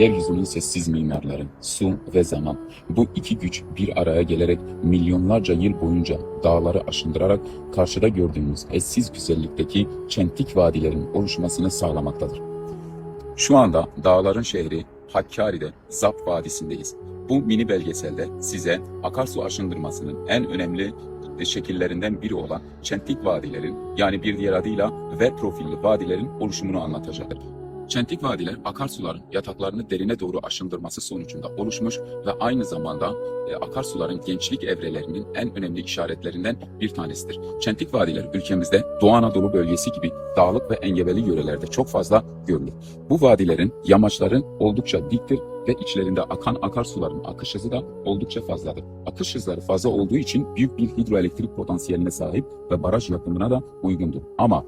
yeryüzünün sessiz mimarları, su ve zaman. Bu iki güç bir araya gelerek milyonlarca yıl boyunca dağları aşındırarak karşıda gördüğümüz eşsiz güzellikteki çentik vadilerin oluşmasını sağlamaktadır. Şu anda dağların şehri Hakkari'de Zap Vadisi'ndeyiz. Bu mini belgeselde size akarsu aşındırmasının en önemli şekillerinden biri olan çentik vadilerin yani bir diğer adıyla V profilli vadilerin oluşumunu anlatacağım. Çentik vadiler akarsuların yataklarını derine doğru aşındırması sonucunda oluşmuş ve aynı zamanda e, akarsuların gençlik evrelerinin en önemli işaretlerinden bir tanesidir. Çentik vadiler ülkemizde Doğu Anadolu bölgesi gibi dağlık ve engebeli yörelerde çok fazla görülür. Bu vadilerin yamaçların oldukça diktir ve içlerinde akan akarsuların akış hızı da oldukça fazladır. Akış hızları fazla olduğu için büyük bir hidroelektrik potansiyeline sahip ve baraj yapımına da uygundur. Ama